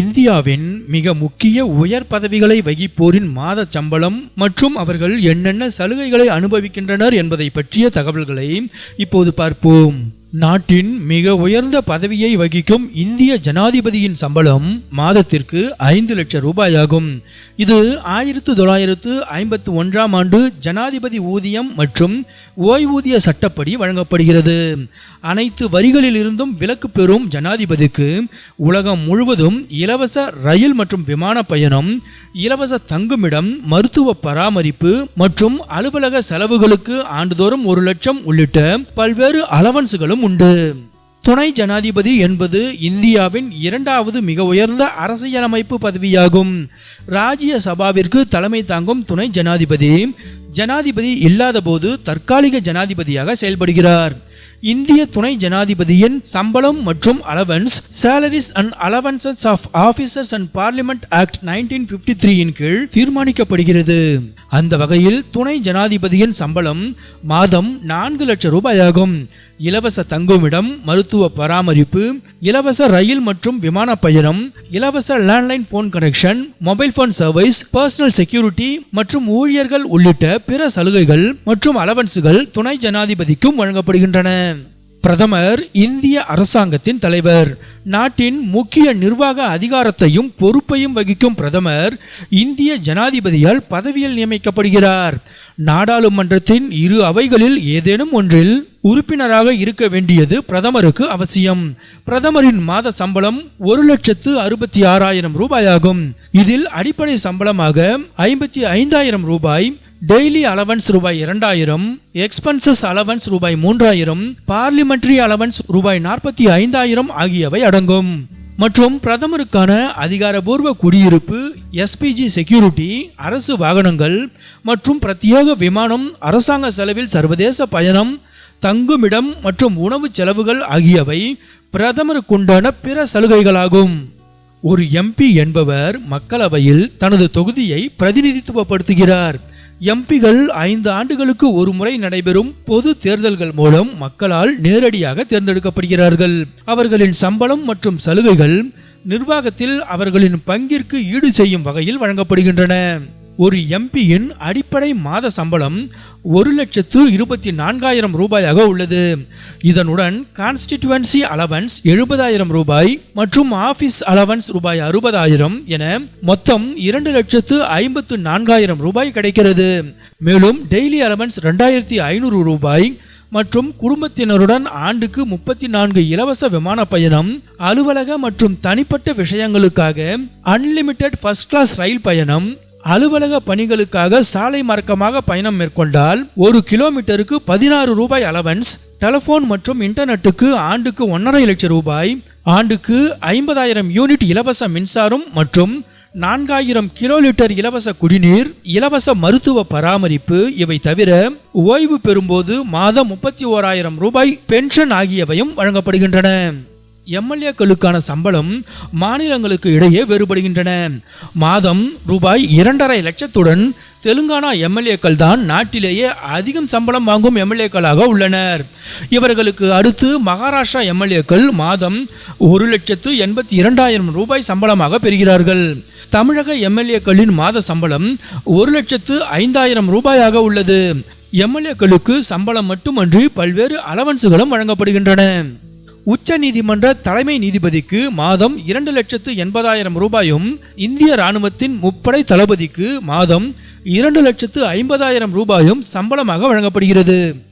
இந்தியாவின் மிக முக்கிய உயர் பதவிகளை வகிப்போரின் மாத சம்பளம் மற்றும் அவர்கள் என்னென்ன சலுகைகளை அனுபவிக்கின்றனர் என்பதை பற்றிய தகவல்களை இப்போது பார்ப்போம். நாட்டின் மிக உயர்ந்த பதவியை வகிக்கும் இந்திய ஜனாதிபதியின் சம்பளம் மாதத்திற்கு ஐந்து லட்சம் ரூபாயாகும். இது ஆயிரத்து தொள்ளாயிரத்து ஐம்பத்து ஒன்றாம் ஆண்டு ஜனாதிபதி ஊதியம் மற்றும் ஓய்வூதிய சட்டப்படி வழங்கப்படுகிறது. அனைத்து வரிகளிலிருந்தும் விலக்கு பெறும் ஜனாதிபதிக்கு உலகம் முழுவதும் இலவச ரயில் மற்றும் விமான பயணம் இலவச தங்குமிடம் மருத்துவ பராமரிப்பு மற்றும் அலுவலக செலவுகளுக்கு ஆண்டுதோறும் ஒரு லட்சம் உள்ளிட்ட பல்வேறு அலவன்ஸுகளும் உண்டு. துணை ஜனாதிபதி என்பது இந்தியாவின் இரண்டாவது மிக உயர்ந்த அரசியலமைப்பு பதவியாகும். ராஜ்ய சபாவிற்கு தலைமை தாங்கும் துணை ஜனாதிபதி. ஜனாதிபதி இல்லாதபோது தற்காலிக ஜனாதிபதியாக செயல்படுகிறார். இந்திய துணை ஜனாதிபதியின் சம்பளம் மற்றும் allowance salaries and allowances of officers and parliament act nineteen fifty த்ரீயின் கீழ் தீர்மானிக்கப்படுகிறது. அந்த வகையில் துணை ஜனாதிபதியின் சம்பளம் மாதம் நான்கு லட்சம் ரூபாயாகும். இலவச தங்குமிடம் மருத்துவ பராமரிப்பு இலவச ரயில் மற்றும் விமான பயணம் இலவச landline phone connection mobile phone service personal security மற்றும் ஊழியர்கள் உள்ளிட்ட பிற சலுகைகள் மற்றும் அலவன்ஸுகள் துணை ஜனாதிபதிக்கும் வழங்கப்படுகின்றன. பிரதமர் இந்திய அரசாங்கத்தின் தலைவர் நாட்டின் முக்கிய நிர்வாக அதிகாரத்தையும் பொறுப்பையும் வகிக்கும் பிரதமர் இந்திய ஜனாதிபதியால் பதவியில் நியமிக்கப்படுகிறார். நாடாளுமன்றத்தின் இரு அவைகளில் ஏதேனும் ஒன்றில் உறுப்பினராக இருக்க வேண்டியது பிரதமருக்கு அவசியம். பிரதமரின் மாத சம்பளம் ஒரு லட்சத்து அறுபத்தி ஆறாயிரம் ரூபாயாகும். இதில் அடிப்படை சம்பளமாக ஐம்பத்தி ஐந்தாயிரம் ரூபாய் டெய்லி அலவன்ஸ் ரூபாய் இரண்டாயிரம் எக்ஸ்பென்சஸ் அலவன்ஸ் ரூபாய் மூன்றாயிரம் பார்லிமெண்டரி அலவன்ஸ் ரூபாய் நாற்பத்தி ஐந்தாயிரம் ஆகியவை அடங்கும். மற்றும் பிரதமருக்கான அதிகாரபூர்வ குடியிருப்பு எஸ்பிஜி செக்யூரிட்டி அரசு வாகனங்கள் மற்றும் பிரத்யேக விமானம் அரசாங்க செலவில் சர்வதேச பயணம் தங்குமிடம் மற்றும் உணவு செலவுகள் ஆகியவை பிரதமருக்குண்டான பிற சலுகைகளாகும். ஒரு எம்பி என்பவர் மக்களவையில் தனது தொகுதியை பிரதிநிதித்துவப்படுத்துகிறார். எம்பிகள் ஐந்து ஆண்டுகளுக்கு ஒரு முறை நடைபெறும் பொது தேர்தல்கள் மூலம் மக்களால் நேரடியாக தேர்ந்தெடுக்கப்படுகிறார்கள். அவர்களின் சம்பளம் மற்றும் சலுகைகள் நிர்வாகத்தில் அவர்களின் பங்கிற்கு ஈடு செய்யும் வகையில் வழங்கப்படுகின்றன. ஒரு எம்பியின் அடிப்படை மாத சம்பளம் ஒரு லட்சத்து இருபத்தி நான்காயிரம் ரூபாயாக உள்ளது. இதனுடன் கான்ஸ்டிடுவன்சி அலவன்ஸ் எழுபதாயிரம் ரூபாய் மற்றும் ஆபீஸ் அலவன்ஸ் ரூபாய் அறுபதாயிரம் என மொத்தம் இரண்டு லட்சத்து ஐம்பத்து நான்காயிரம் ரூபாய் கிடைக்கிறது. மேலும் டெய்லி அலவன்ஸ் ரெண்டாயிரத்தி ஐநூறு ரூபாய் மற்றும் குடும்பத்தினருடன் ஆண்டுக்கு முப்பத்தி நான்கு இலவச விமான பயணம் அலுவலக மற்றும் தனிப்பட்ட விஷயங்களுக்காக அன்லிமிட்டெட் ஃபர்ஸ்ட் கிளாஸ் ரயில் பயணம் அலுவலக பணிகளுக்காக சாலை மார்க்கமாக பயணம் மேற்கொண்டால் ஒரு கிலோமீட்டருக்கு பதினாறு ரூபாய் அலவன்ஸ் டெலிபோன் மற்றும் இன்டர்நெட்டுக்கு ஆண்டுக்கு ஒன்றரை லட்சம் ரூபாய் ஆண்டுக்கு ஐம்பதாயிரம் யூனிட் இலவச மின்சாரம் மற்றும் நான்காயிரம் கிலோ லிட்டர் இலவச குடிநீர் இலவச மருத்துவ பராமரிப்பு இவை தவிர ஓய்வு பெறும்போது மாதம் முப்பத்தி ஓராயிரம் ரூபாய் பென்ஷன் ஆகியவையும் வழங்கப்படுகின்றன. எம்எல்ஏக்களுக்கான சம்பளம் மாநிலங்களுக்கு இடையே வேறுபடுகின்றன. மாதம் ரூபாய் இரண்டரை லட்சத்துடன் தெலுங்கானா எம்எல்ஏக்கள் தான் நாட்டிலேயே அதிகம் சம்பளம் வாங்கும் எம்எல்ஏக்களாக உள்ளனர். இவர்களுக்கு அடுத்து மகாராஷ்டிரா எம்எல்ஏக்கள் மாதம் ஒரு லட்சத்து எண்பத்தி இரண்டாயிரம் ரூபாய் சம்பளமாக பெறுகிறார்கள். தமிழக எம்எல்ஏக்களின் மாத சம்பளம் ஒரு லட்சத்து ஐந்தாயிரம் ரூபாயாக உள்ளது. எம்எல்ஏக்களுக்கு சம்பளம் மட்டுமன்றி பல்வேறு அலவன்ஸுகளும் வழங்கப்படுகின்றன. உச்ச நீதிமன்ற தலைமை நீதிபதிக்கு மாதம் இரண்டு லட்சத்து எண்பதாயிரம் ரூபாயும் இந்திய ராணுவத்தின் முப்படை தளபதிக்கு மாதம் இரண்டு லட்சத்து ஐம்பதாயிரம் ரூபாயும் சம்பளமாக வழங்கப்படுகிறது.